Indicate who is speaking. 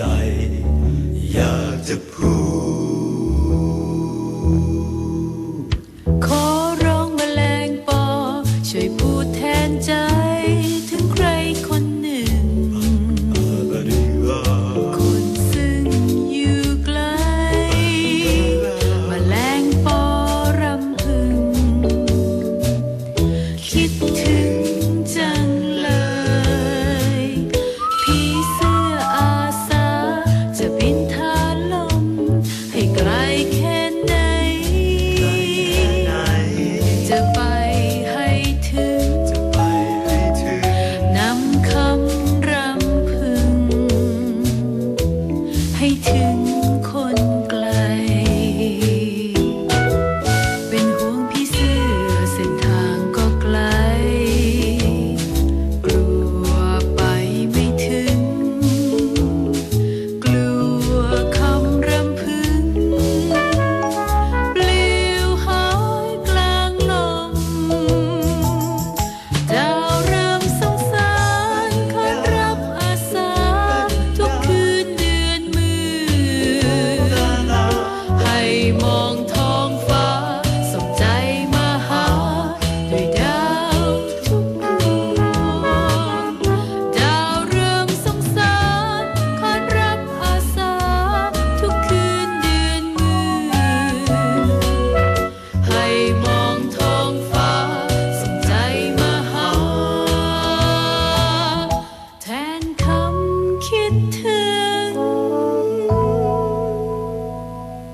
Speaker 1: ใจ อยากจะพูด
Speaker 2: ขอร้องแมลงปอ ช่วยพูดแทนใจ 天。